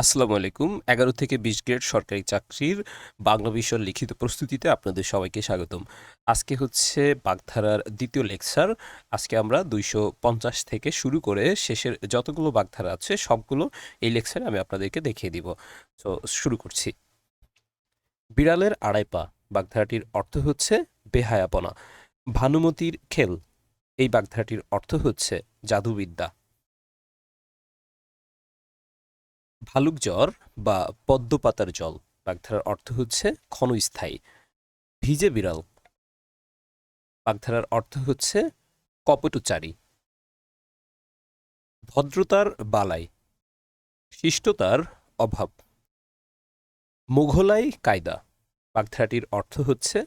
আসসালামু আলাইকুম। এগারো থেকে বিশ গ্রেড সরকারি চাকরির বাংলা বিষয়ের লিখিত প্রস্তুতিতে আপনাদের সবাইকে স্বাগতম। আজকে হচ্ছে বাগধারার দ্বিতীয় লেকচার। আজকে আমরা দুইশো পঞ্চাশ থেকে শুরু করে শেষের যতগুলো বাগধারা আছে, সবগুলো এই লেকচারে আমি আপনাদেরকে দেখিয়ে দিব। তো শুরু করছি। বিড়ালের আড়াই পা, বাগধারাটির অর্থ হচ্ছে বেহায়াপনা। ভানুমতির খেল। এই বাগধারাটির অর্থ হচ্ছে জাদুবিদ্যা। ভালুক জ্বর বা পদ্মপাতার জল, বাগধারার অর্থ হচ্ছে ক্ষণস্থায়ী। ভিজে বিড়াল। বাগধারার অর্থ হচ্ছে কপটুচারী। ভদ্রতার বালাই। শিষ্টতার অভাব। মুঘলাই কায়দা। বাগধারাটির অর্থ হচ্ছে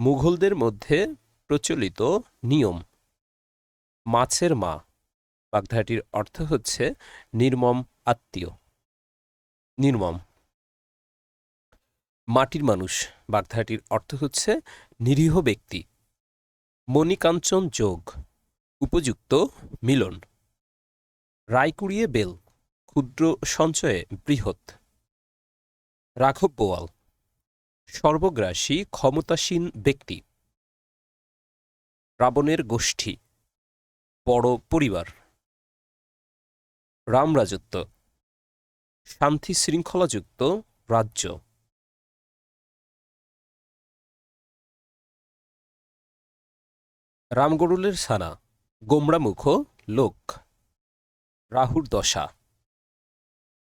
মুঘলদের মধ্যে প্রচলিত নিয়ম। মাছের মা। বাগধারাটির অর্থ হচ্ছে নির্মম আত্মীয়। নির্মম। মাটির মানুষ, বাগধারাটির অর্থ হচ্ছে নিরীহ ব্যক্তি। মণিকাঞ্চন যোগ, উপযুক্ত মিলন। রায়কুড়িয়ে বেল, ক্ষুদ্র সঞ্চয়ে বৃহৎ। রাঘব বোয়াল, সর্বগ্রাসী ক্ষমতাসীন ব্যক্তি। রাবণের গোষ্ঠী, বড় পরিবার। রামরাজত্ব শান্তি শৃঙ্খলাযুক্ত রাজ্য। রামগরুলের সানা গোমরামুখ লোক। রাহুর দশা।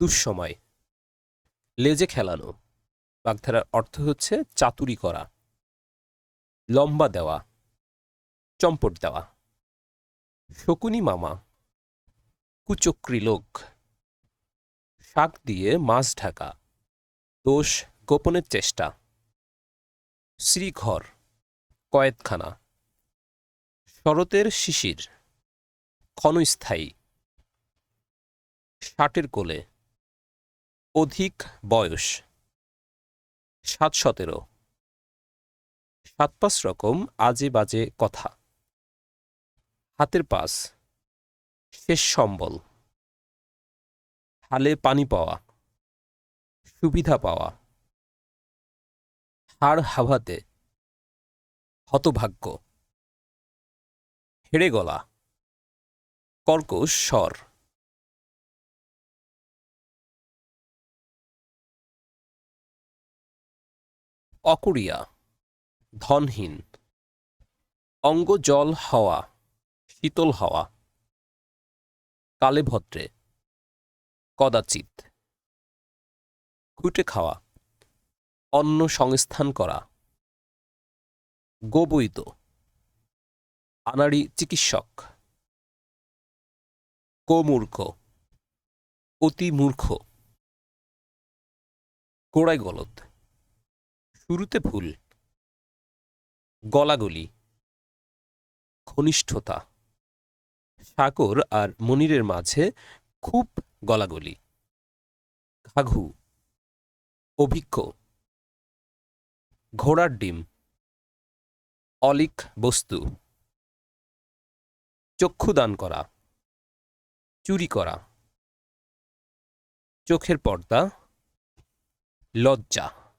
দুঃসময়। লেজে খেলানো। বাগধারার অর্থ হচ্ছে চাতুরি করা। লম্বা দেওয়া। চম্পট দেওয়া। শকুনি মামা। কুচক্রী লোক। শাক দিয়ে মাছ ঢাকা। দোষ গোপনের চেষ্টা। শ্রীঘর কয়েদখানা শরতের শিশির, ক্ষণস্থায়ী। ষাটের কোলে। অধিক বয়স। সাত সতেরো সাত পাঁচ রকম আজে বাজে কথা। হাতের পাস। শেষ সম্বল। হালে পানি পাওয়া, সুবিধা পাওয়া। হাড় হাভাতে হতভাগ্য। হেড়ে গলা, কর্কশ স্বর। অকুরিয়া, ধনহীন। অঙ্গ জল হাওয়া, শীতল হাওয়া। কালে ভদ্রে কদাচিৎ। খুঁটে খাওয়া। অন্ন সংস্থান করা। গোবৈত আনাড়ি চিকিৎসক। কোমূর্খ অতি মূর্খ। গোড়ায় গলদ। শুরুতে ভুল। গলাগলি। ঘনিষ্ঠতা। সাগর আর মনিরের মাঝে খুব গলাগলি। ঘাঘু। অভিজ্ঞ। ঘোড়ার ডিম। অলিক বস্তু। চক্ষুদান করা। চুরি করা। চোখের পর্দা। লজ্জা।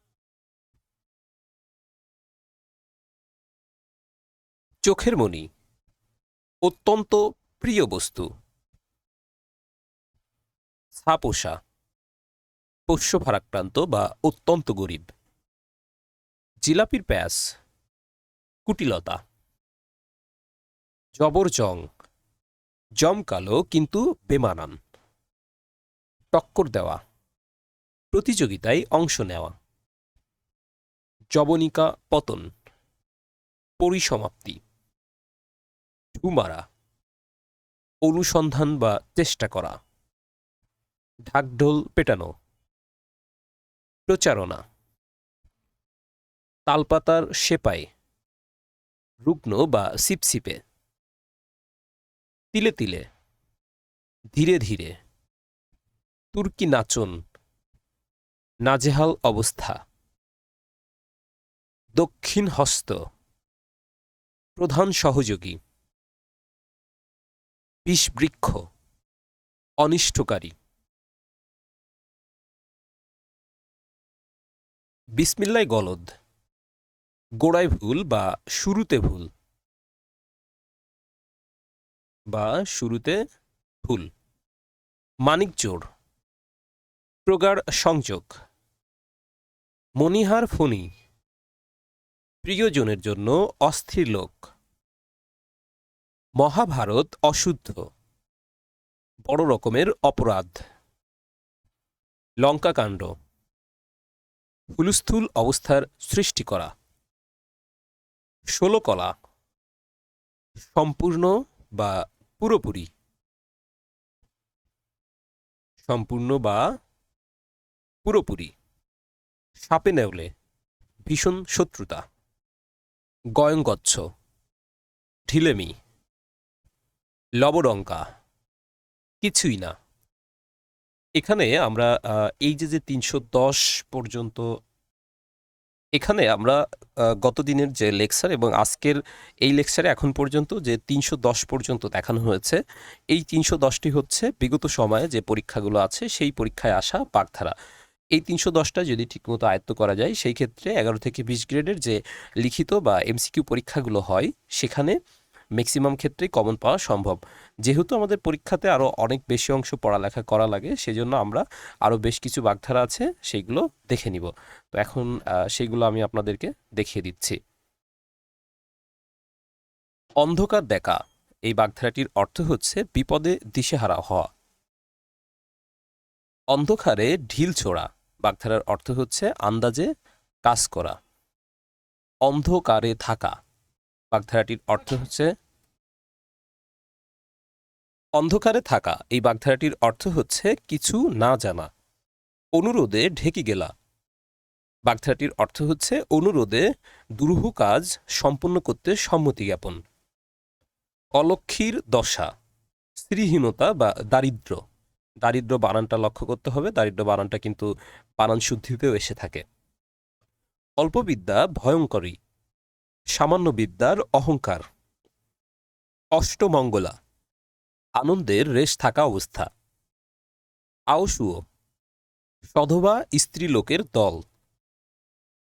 চোখের মণি। অত্যন্ত প্রিয় বস্তু। ছাপোষা পোষ্য ভারাক্রান্ত বা অত্যন্ত গরিব। জিলাপির প্যাস কুটিলতা। জবরজং জমকালো কিন্তু বেমানান। টক্কর দেওয়া। প্রতিযোগিতায় অংশ নেওয়া। জবনিকা পতন। পরিসমাপ্তি। ঢুমারা অনুসন্ধান বা চেষ্টা করা। ঢাকঢোল পেটানো। প্রচারণা। তালপাতার সেপাই। রুগ্ন বা সিপসিপে। তিলে তিলে। ধীরে ধীরে। তুর্কি নাচন। নাজেহাল অবস্থা। দক্ষিণ হস্ত। প্রধান সহযোগী। বিষবৃক্ষ। অনিষ্টকারী। বিসমিল্লায় গলদ। গোড়ায় ভুল বা শুরুতে ভুল। বা শুরুতে ভুল। মানিক জোর প্রগাঢ় সংযোগ। মণিহার ফণি। প্রিয়জনের জন্য অস্থির লোক। মহাভারত অশুদ্ধ। বড় রকমের অপরাধ। লঙ্কাকাণ্ড। হুলস্থুল অবস্থার সৃষ্টি করা। ষোলকলা সম্পূর্ণ বা পুরোপুরি। সম্পূর্ণ বা পুরোপুরি। সাপে নেওলে ভীষণ শত্রুতা। গয়ঙ্গচ্ছ। ঢিলেমি। লবডঙ্কা। কিছুই না। এখানে আমরা এই যে যে তিনশো দশ পর্যন্ত এখানে আমরা আহ, গত দিনের যে লেকচার এবং আজকের এই লেকচারে এখন পর্যন্ত যে তিনশো দশ পর্যন্ত দেখানো হয়েছে এই তিনশো দশটি হচ্ছে বিগত সময়ে যে পরীক্ষাগুলো আছে সেই পরীক্ষায় আসা বাগধারা এই তিনশো দশটা যদি ঠিকমতো আয়ত্ত করা যায় সেই ক্ষেত্রে এগারো থেকে বিশ গ্রেডের যে লিখিত বা এমসিকিউ পরীক্ষাগুলো হয় সেখানে ম্যাক্সিমাম ক্ষেত্রেই কমন পাওয়া সম্ভব। যেহেতু আমাদের পরীক্ষাতে আরও অনেক বেশি অংশ পড়ালেখা করা লাগে সেজন্য আমরা আরও বেশ কিছু বাগধারা আছে সেইগুলো দেখে নিব। তো এখন আহ, সেইগুলো আমি আপনাদেরকে দেখিয়ে দিচ্ছি। অন্ধকার দেখা। এই বাগধারাটির অর্থ হচ্ছে বিপদে দিশেহারা হওয়া। অন্ধকারে ঢিল ছোড়া। বাগধারার অর্থ হচ্ছে আন্দাজে কাজ করা। অন্ধকারে থাকা। বাগধারাটির অর্থ হচ্ছে অন্ধকারে থাকা। এই বাগধারাটির অর্থ হচ্ছে কিছু না জানা, অনুরোধে ঢেকে গেলা। বাগধারাটির অর্থ হচ্ছে অনুরোধে দুরূহ কাজ সম্পন্ন করতে সম্মতি জ্ঞাপন। অলক্ষীর দশা, স্ত্রীহীনতা বা দারিদ্র। দারিদ্র বানানটা লক্ষ্য করতে হবে। দারিদ্র বানানটা কিন্তু বানান শুদ্ধিতেও এসে থাকে। অল্প বিদ্যা ভয়ঙ্করী সামান্য বিদ্যার অহংকার। অষ্টমঙ্গলা, আনন্দের রেশ থাকা অবস্থা। আওসুও সধবা স্ত্রীলোকের দল।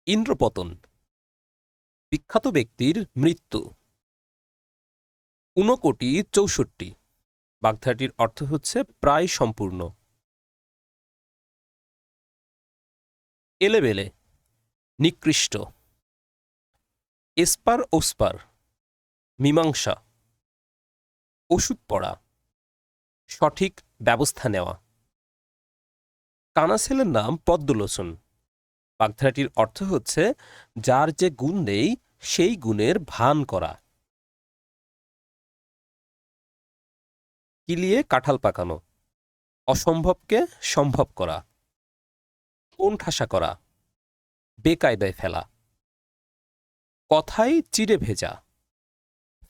ইন্দ্রপতন, বিখ্যাত ব্যক্তির মৃত্যু। ঊনকোটি চৌষট্টি বাগধাটির অর্থ হচ্ছে প্রায় সম্পূর্ণ। এলেবেলে, নিকৃষ্ট। এসপার ওসপার, মীমাংসা, ওষুধ পড়া, সঠিক ব্যবস্থা নেওয়া। কানাসেলের নাম পদ্মলোচন। বাগধারাটির অর্থ হচ্ছে, যার যে গুণ নেই, সেই গুণের ভান করা। কিলিয়ে কাঁঠাল পাকানো। অসম্ভবকে সম্ভব করা। কোন ঠাসা করা। বেকায়দায় ফেলা। কথাই চিড়ে ভেজা।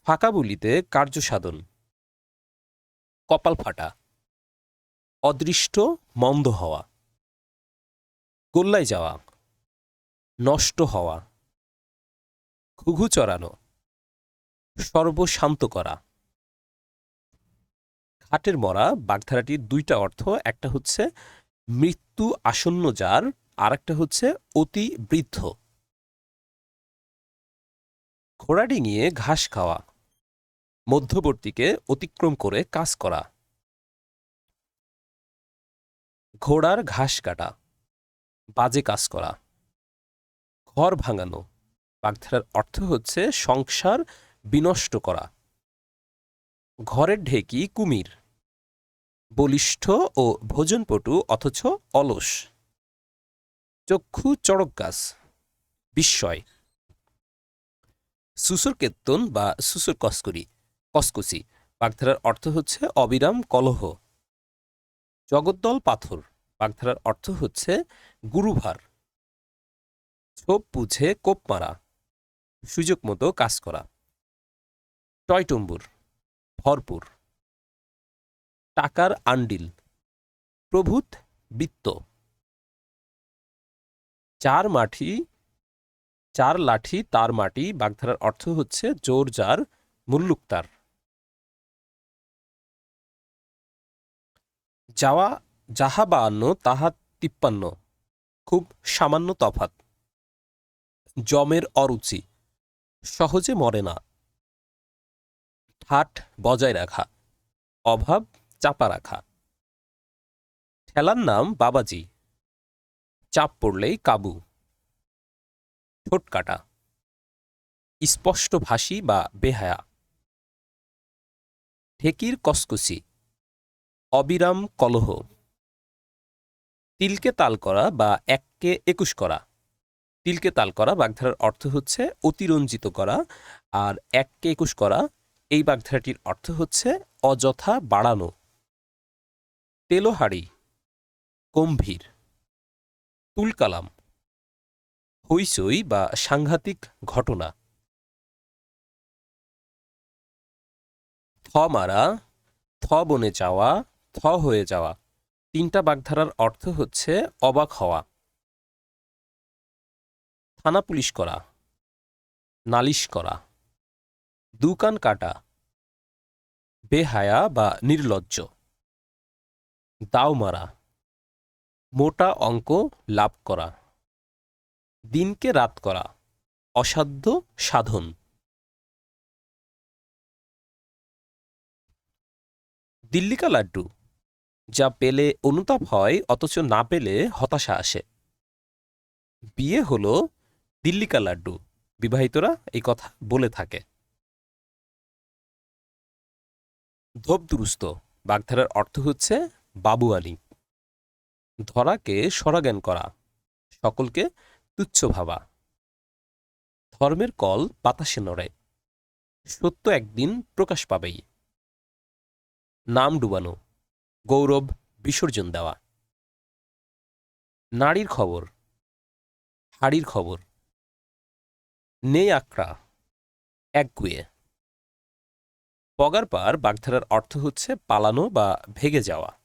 ফাঁকা বলিতে কার্যসাধন কপাল ফাটা। অদৃষ্ট মন্দ হওয়া। গোল্লায় যাওয়া। নষ্ট হওয়া। ঘুঘু চড়ানো। সর্বশান্ত করা। ঘাটের মরা বাগধারাটির দুইটা অর্থ, একটা হচ্ছে মৃত্যু আসন্ন যার আর একটা হচ্ছে অতি বৃদ্ধ। ঘোড়া ডিঙিয়ে ঘাস খাওয়া। মধ্যবর্তীকে অতিক্রম করে কাজ করা। ঘোড়ার ঘাস কাটা। বাজে কাজ করা। ঘর ভাঙানো। বাগধারার অর্থ হচ্ছে সংসার বিনষ্ট করা। ঘরের ঢেকি কুমির। বলিষ্ঠ ও ভোজনপটু অথচ অলস। চক্ষু চড়ক গাছ। বিস্ময়। সুসুর কেত্তন বা সুসুর কসকরি, কসকসি। বাগধারার অর্থ হচ্ছে অবিরাম কলহ। জগদ্দল পাথর, বাগধারার অর্থ হচ্ছে গুরুভার। ছোপ বুঝে কোপ মারা, সুযোগ মতো কাজ করা। টয়টম্বুর, ভরপুর। টাকার আন্ডিল, প্রভূত বৃত্ত। চার মাটি চার লাঠি তার মাটি, বাগধারার অর্থ হচ্ছে জোর যার মুল্লুক তার যাওয়া যাহা বাহান্ন তাহা তিপ্পান্ন। খুব সামান্য তফাত জমের অরুচি। সহজে মরে না। ঠাট বজায় রাখা। অভাব চাপা রাখা। ঠেলার নাম বাবাজি। চাপ পড়লেই কাবু। ঠোঁট কাটা। স্পষ্ট ভাষী বা বেহায়া। ঢেকির কসকসি। অবিরাম কলহ। তিলকে তাল করা বা এককে একুশ করা। তিলকে তাল করা বাগধারার অর্থ হচ্ছে অতিরঞ্জিত করা আর এককে একুশ করা, এই বাগধারাটির অর্থ হচ্ছে অযথা বাড়ানো। তেলোহাড়ি গম্ভীর। তুলকালাম। হইচই বা সাংঘাতিক ঘটনা। থ মারা, থ বনে যাওয়া, থ হয়ে যাওয়া। তিনটা বাগধারার অর্থ হচ্ছে অবাক হওয়া। থানা পুলিশ করা। নালিশ করা। দুকান কাটা। বেহায়া বা নির্লজ্জ। দাও মারা। মোটা অঙ্ক লাভ করা। দিনকে রাত করা, অসাধ্য সাধন। দিল্লিকা লাড্ডু, যা পেলে অনুতাপ হয়, অথচ না পেলে হতাশা আসে। বিয়ে হলো দিল্লিকা লাড্ডু, বিবাহিতরা এই কথা বলে থাকে। ধোপ দুরুস্ত বাগধারার অর্থ হচ্ছে বাবুয়ানি। ধরাকে সরাজ্ঞান করা, সকলকে তুচ্ছ ভাবা। ধর্মের কল বাতাসে নড়ে। সত্য একদিন প্রকাশ পাবেই। নাম ডুবানো, গৌরব বিসর্জন দেওয়া। নারীর খবর, হাড়ির খবর। নেই আক্রা একগুয়ে পগার পার বাগধারার অর্থ হচ্ছে পালানো বা ভেগে যাওয়া।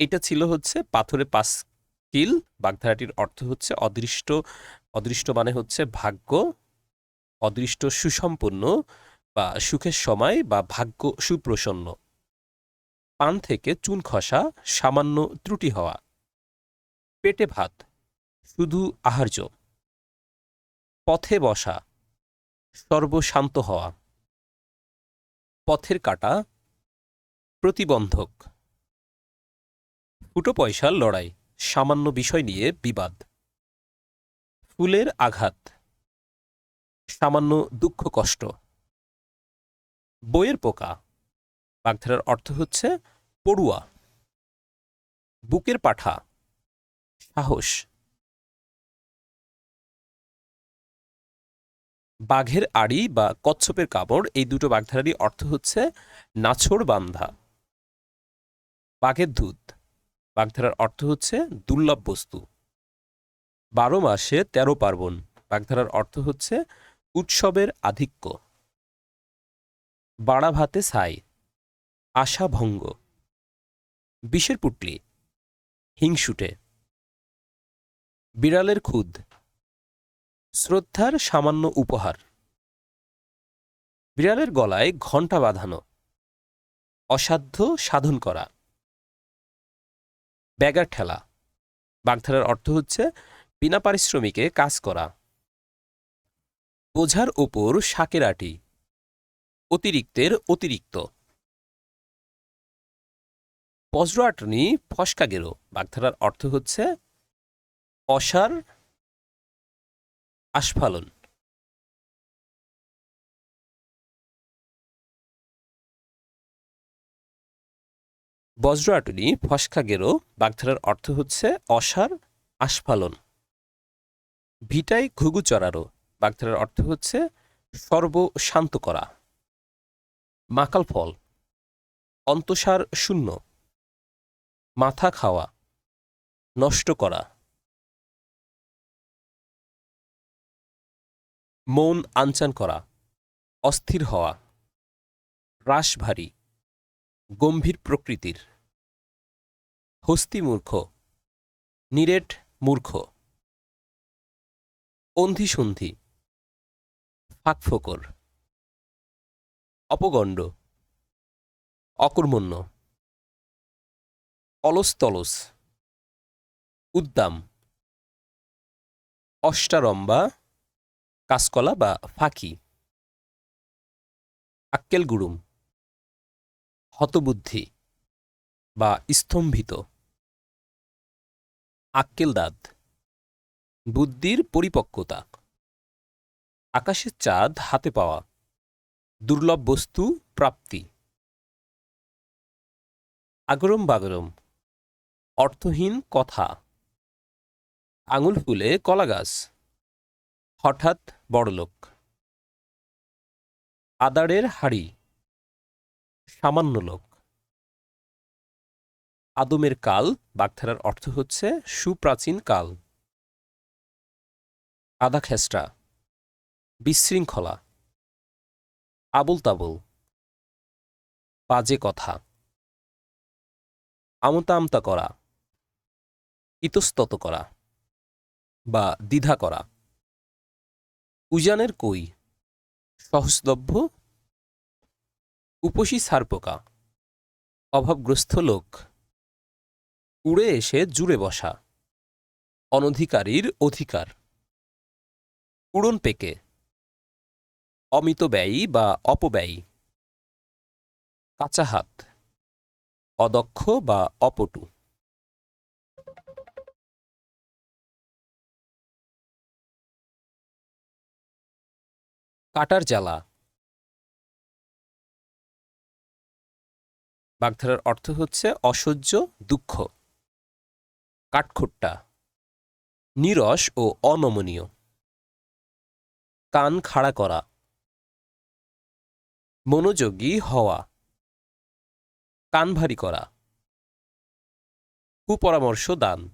এটা ছিল হচ্ছে পাথরে পাঁচ কিল বাগধারাটির অর্থ হচ্ছে অদৃষ্ট অদৃষ্ট মানে হচ্ছে ভাগ্য, অদৃষ্ট সুসম্পন্ন বা সুখের সময় বা ভাগ্য সুপ্রসন্ন। পান থেকে চুন খসা, সামান্য ত্রুটি হওয়া। পেটে ভাত, শুধু আহার্য। পথে বসা, সর্বশান্ত হওয়া। পথের কাটা, প্রতিবন্ধক। ফুটো পয়সার লড়াই, সামান্য বিষয় নিয়ে বিবাদ। ফুলের আঘাত, সামান্য দুঃখ কষ্ট। বইয়ের পোকা, বাগধারার অর্থ হচ্ছে পড়ুয়া। বুকের পাঠা, সাহস। বাঘের আড়ি বা কচ্ছপের কামড়, এই দুটো বাগধারারই অর্থ হচ্ছে নাছড় বান্ধা বাঘের দুধ বাগধারার অর্থ হচ্ছে দুর্লভ বস্তু। বারো মাসে তেরো পার্বণ, বাগধারার অর্থ হচ্ছে উৎসবের আধিক্য। বাড়া ভাতে ছাই, আশা ভঙ্গ। বিষের পুটলি, হিংসুটে। বিড়ালের খুদ, শ্রদ্ধার সামান্য উপহার। বিড়ালের গলায় ঘণ্টা বাঁধানো, অসাধ্য সাধন করা। ব্যাগার ঠেলা। বাগধারার অর্থ হচ্ছে বিনা পারিশ্রমিকে কাজ করা। বোঝার ওপর শাকের আটি। অতিরিক্তের অতিরিক্ত। বজ্র আটনি ফসকা গেরো বাগধারার অর্থ হচ্ছে অসার আস্ফালন। বজ্র আটনি ফসকা গেরো, বাগধারার অর্থ হচ্ছে অসার, আস্ফালন। ভিটাই ঘুঘু চড়ারো, বাগধারার অর্থ হচ্ছে সর্বশান্ত করা। মাকাল ফল, অন্তসার শূন্য। মাথা খাওয়া, নষ্ট করা। মন আনচান করা, অস্থির হওয়া। রাস ভারী গম্ভীর প্রকৃতির। হস্তি মূর্খ, নিরেট মূর্খ। অন্ধিসন্ধি, ফাঁকফোকর। অপগণ্ড, অকর্মণ্য। অলস তলস উদ্দাম। অষ্টারম্বা কাসকলা বা ফাঁকি। আক্কেল গুরুম হতবুদ্ধি বা স্তম্ভিত। আক্কেল দাঁত। বুদ্ধির পরিপক্কতা। আকাশের চাঁদ হাতে পাওয়া। দুর্লভ বস্তু, প্রাপ্তি। আগরম বাগরম। অর্থহীন কথা। আঙুল ফুলে কলা গাছ। হঠাৎ বড়লোক। আদারের হাড়ি। সামান্য লোক। আদমের কাল, বাগধারার অর্থ হচ্ছে সুপ্রাচীন কাল। আদা খেসটা, বিশৃঙ্খলা আবল তাবল বাজে কথা আমতা আমতা করা, ইতস্তত করা বা দ্বিধা করা। উজানের কই, সহজলভ্য, উপসী সারপোকা, অভাবগ্রস্ত লোক। উড়ে এসে জুড়ে বসা। অনধিকারীর অধিকার। উড়ন পেকে। অমিত ব্যয়ী বা অপব্যয়ী। কাঁচা হাত। অদক্ষ বা অপটু। কাটার জ্বালা। বাগধারার অর্থ হচ্ছে অসহ্য, দুঃখ। কাঠখোট্টা, নিরস ও অনমনীয়। কান খাড়া করা। মনোযোগী হওয়া। কান ভারী করা। কুপরামর্শ দান।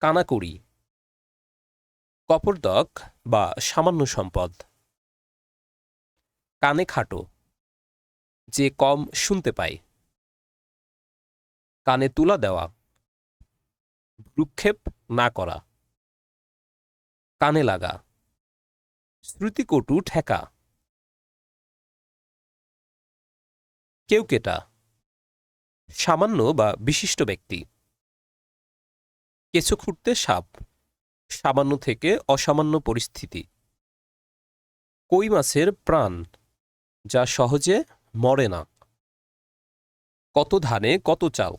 কানাকুড়ি। কপরদক বা সামান্য সম্পদ। কানে খাটো। যে কম শুনতে পায়। কানে তুলা দেওয়া। ভ্রুক্ষেপ না করা। কানে লাগা। শ্রুতিকটু ঠেকা। কেউ কেটা। সামান্য বা বিশিষ্ট ব্যক্তি। কেঁচো খুঁড়তে সাপ। সামান্য থেকে অসামান্য পরিস্থিতি। কই মাছের প্রাণ, যা সহজে মরে না। কত ধানে কত চাল।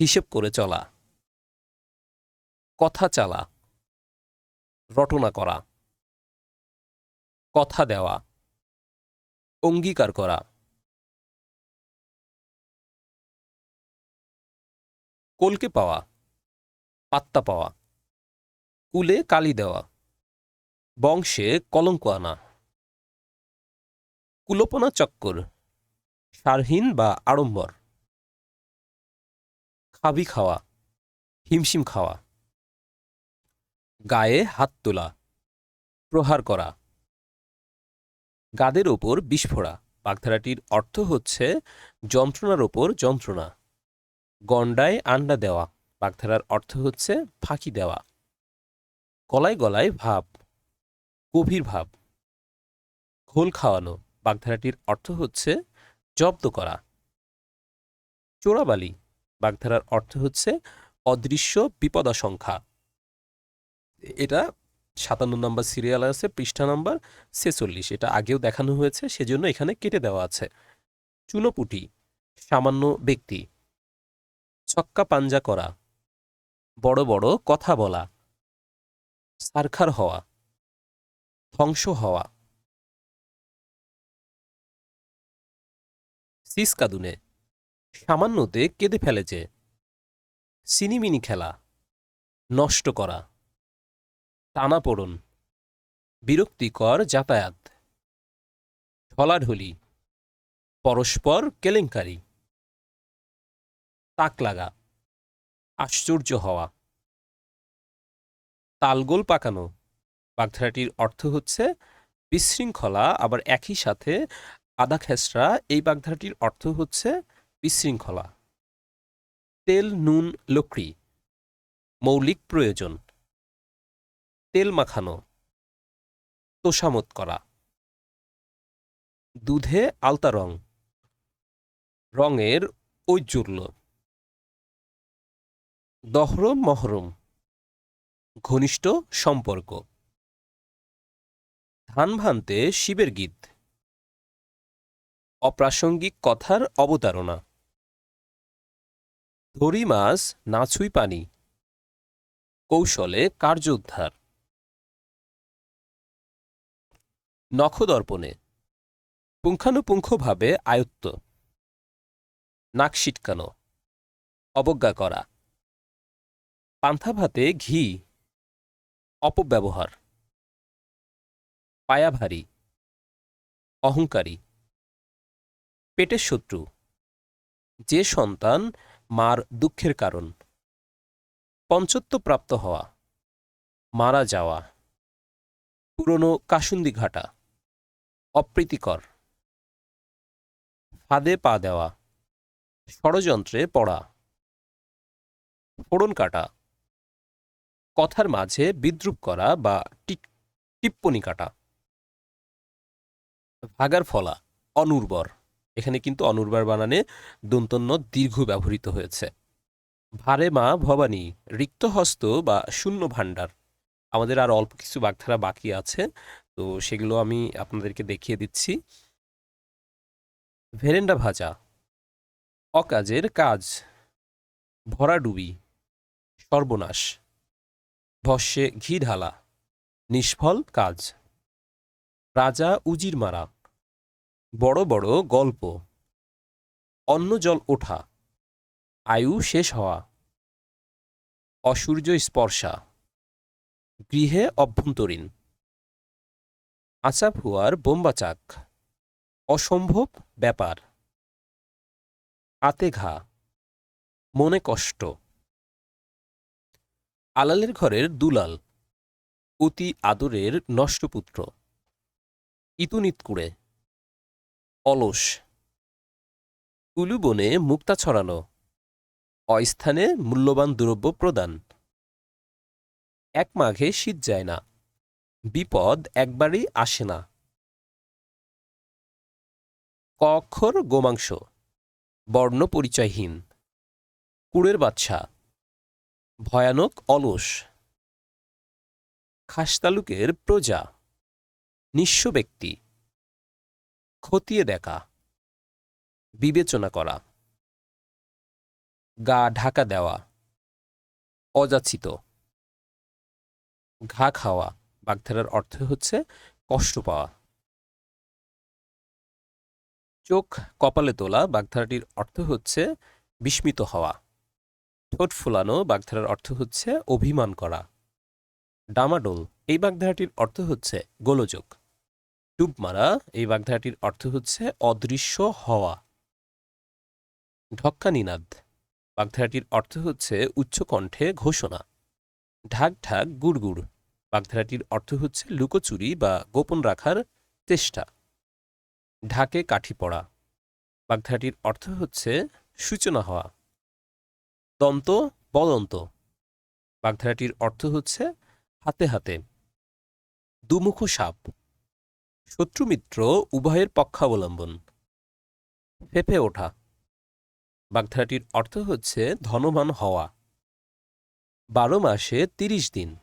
হিসেব করে চলা। কথা চালা, রটনা করা, কথা দেওয়া, অঙ্গীকার করা। কলকে পাওয়া, পাত্তা পাওয়া, কুলে কালি দেওয়া, বংশে কলঙ্ক আনা। কুলোপনা চক্কর, সারহীন বা আড়ম্বর। খাবি খাওয়া, হিমশিম খাওয়া। গায়ে হাত তোলা। প্রহার করা। গাদের ওপর বিস্ফোরা। বাগধারাটির অর্থ হচ্ছে যন্ত্রণার ওপর যন্ত্রণা। গন্ডায় আন্ডা দেওয়া। বাগধারার অর্থ হচ্ছে ফাঁকি দেওয়া। গলায় গলায় ভাব। গভীর ভাব। ঘোল খাওয়ানো। বাগধারাটির অর্থ হচ্ছে জব্দ করা। চোরাবালি। বাগধারার অর্থ হচ্ছে অদৃশ্য বিপদাশঙ্কা। এটা সাতান্ন নম্বর সিরিয়াল আছে, পৃষ্ঠা নাম্বার ছেচল্লিশ। এটা আগেও দেখানো হয়েছে, সেজন্য এখানে কেটে দেওয়া আছে। চুনোপুটি, সামান্য ব্যক্তি। ছক্কা পাঞ্জা করা। বড় বড় কথা বলা। সারখার হওয়া। ধ্বংস হওয়া। সিসকাদুনে সামান্যতে কেঁদে ফেলেছে। সিনিমিনি খেলা। নষ্ট করা। টানাপোড়ন বিরক্তিকর যাতায়াত। ঢলাঢলি পরস্পর কেলেঙ্কারি। তাক লাগা। আশ্চর্য হওয়া। তালগোল পাকানো। বাগধারাটির অর্থ হচ্ছে, বিশৃঙ্খলা, আবার একই সাথে আদা খেসরা এই বাগধারাটির অর্থ হচ্ছে, বিশৃঙ্খলা। তেল, নুন, লকড়ি। মৌলিক প্রয়োজন। তেল মাখানো তোষামত করা। দুধে আলতা রং, রঙের ঔজ্জ্বল্য। দহরম মহরম, ঘনিষ্ঠ সম্পর্ক। ধান ভানতে শিবের গীত। অপ্রাসঙ্গিক কথার অবতারণা। ধরি মাছ, নাছুই পানি। কৌশলে কার্য নখদর্পণে। পুঙ্খানুপুঙ্খভাবে আয়ত্ত। নাক সিটকানো অবজ্ঞা করা। পান্থা ভাতে ঘি। অপব্যবহার। পায়াভারী। অহংকারী। পেটের শত্রু। যে সন্তান মার দুঃখের কারণ। পঞ্চত্ব প্রাপ্ত হওয়া। মারা যাওয়া। পুরনো কাসুন্দি ঘাটা অপ্রীতিকর। ফাঁদে পা দেওয়া। ষড়যন্ত্রে পড়া। ফোড়ন কাটা। কথার মাঝে বিদ্রুপ করা বা টিপ্পনি কাটা। ভাগার ফলা। অনুর্বর। এখানে কিন্তু অনুর্বর বানানে দন্তন্য দীর্ঘ ব্যবহৃত হয়েছে। ভারে মা ভবানী রিক্ত হস্ত বা শূন্য ভাণ্ডার আমাদের আর অল্প কিছু বাগধারা বাকি আছে। তো সেগুলো আমি আপনাদেরকে দেখিয়ে দিচ্ছি। ভেরেন্ডা ভাজা। অকাজের কাজ। ভরাডুবি সর্বনাশ। ভস্যে ঘি ঢালা। নিষ্ফল কাজ। রাজা উজির মারা। বড় বড় গল্প। অন্ন জল ওঠা। আয়ু শেষ হওয়া। অসূর্য স্পর্শা। গৃহে অভ্যন্তরীণ। আচা ফুয়ার বোম্বাচাক। অসম্ভব ব্যাপার। আতে ঘা। মনে কষ্ট। আলালের ঘরের দুলাল। অতি আদরের নষ্টপুত্র। ইতুনিতকুড়ে অলস। উলু কুলুবনে মুক্তা ছড়ানো অস্থানে মূল্যবান দ্রব্য প্রদান। এক মাঘে শীত যায় না। বিপদ একবারই আসে না। ক অক্ষর গোমাংস, বর্ণ পরিচয়হীন, কুড়ের বাচ্চা, ভয়ানক অলস। খাসতালুকের প্রজা, নিঃস্ব ব্যক্তি, খতিয়ে দেখা, বিবেচনা করা। গা ঢাকা দেওয়া, অযাচিত, ঘা খাওয়া। বাগধারার অর্থ হচ্ছে কষ্ট পাওয়া। চোখ কপালে তোলা বাগধারাটির অর্থ হচ্ছে বিস্মিত হওয়া। ঠোঁট ফুলানো বাগধারার অর্থ হচ্ছে অভিমান করা। ডামাডোল, এই বাগধারাটির অর্থ হচ্ছে গোলযোগ। ডুব মারা, এই বাগধারাটির অর্থ হচ্ছে অদৃশ্য হওয়া। ঢক্কা নিনাদ, বাগধারাটির অর্থ হচ্ছে উচ্চকণ্ঠে ঘোষণা। ঢাক ঢাক গুড়গুড় বাগধারাটির অর্থ হচ্ছে লুকোচুরি বা গোপন রাখার চেষ্টা। ঢাকে কাঠি পড়া। বাগধারাটির অর্থ হচ্ছে সূচনা হওয়া। দন্ত বদন্ত বাগধারাটির অর্থ হচ্ছে হাতে হাতে। দুমুখ সাপ। শত্রুমিত্র উভয়ের পক্ষাবলম্বন। ফেপে ওঠা। বাগধারাটির অর্থ হচ্ছে ধনবান হওয়া। বারো মাসে তিরিশ দিন।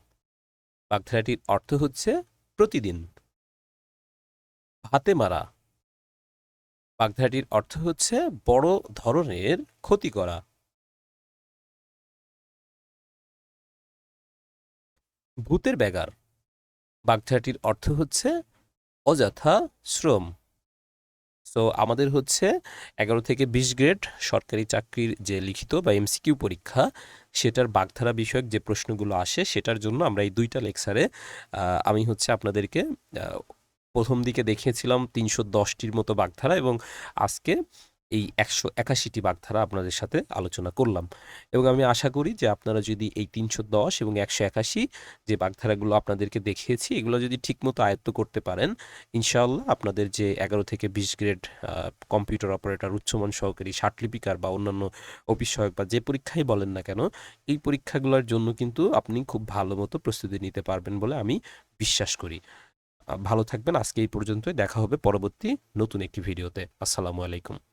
বাগধারাটির অর্থ হচ্ছে প্রতিদিন। ভাতে মারা। বাগধারাটির অর্থ হচ্ছে বড় ধরনের ক্ষতি করা। ভূতের ব্যাগার বাগধারাটির অর্থ হচ্ছে অযথা শ্রম। সো আমাদের হচ্ছে এগারো থেকে বিশ গ্রেড সরকারি চাকরির যে লিখিত বা এমসিকিউ পরীক্ষা, সেটার বাগধারা বিষয়ক যে প্রশ্নগুলো আসে, সেটার জন্য আমরা এই দুইটা লেকচারে আমি হচ্ছে আপনাদেরকে প্রথম দিকে দেখিয়েছিলাম তিনশো দশটির মতো বাগধারা এবং আজকে এই একশো একাশিটি বাগধারা আপনাদের সাথে আলোচনা করলাম। এবং আমি আশা করি যে আপনারা যদি এই তিনশো দশ এবং একশো একাশি যে বাগধারাগুলো আপনাদেরকে দেখিয়েছি, এগুলো যদি ঠিকমতো আয়ত্ত করতে পারেন, ইনশাআল্লাহ আপনাদের যে এগারো থেকে বিশ গ্রেড কম্পিউটার অপারেটর, উচ্চমান সহকারী ষাটলিপিকার বা অন্যান্য অফিস সহায়ক বা যে পরীক্ষাই বলেন না কেন, এই পরীক্ষাগুলোর জন্য কিন্তু আপনি খুব ভালো মতো প্রস্তুতি নিতে পারবেন বলে আমি বিশ্বাস করি। ভালো থাকবেন। আজকে এই পর্যন্তই। দেখা হবে পরবর্তী নতুন একটি ভিডিওতে। আসসালামু আলাইকুম।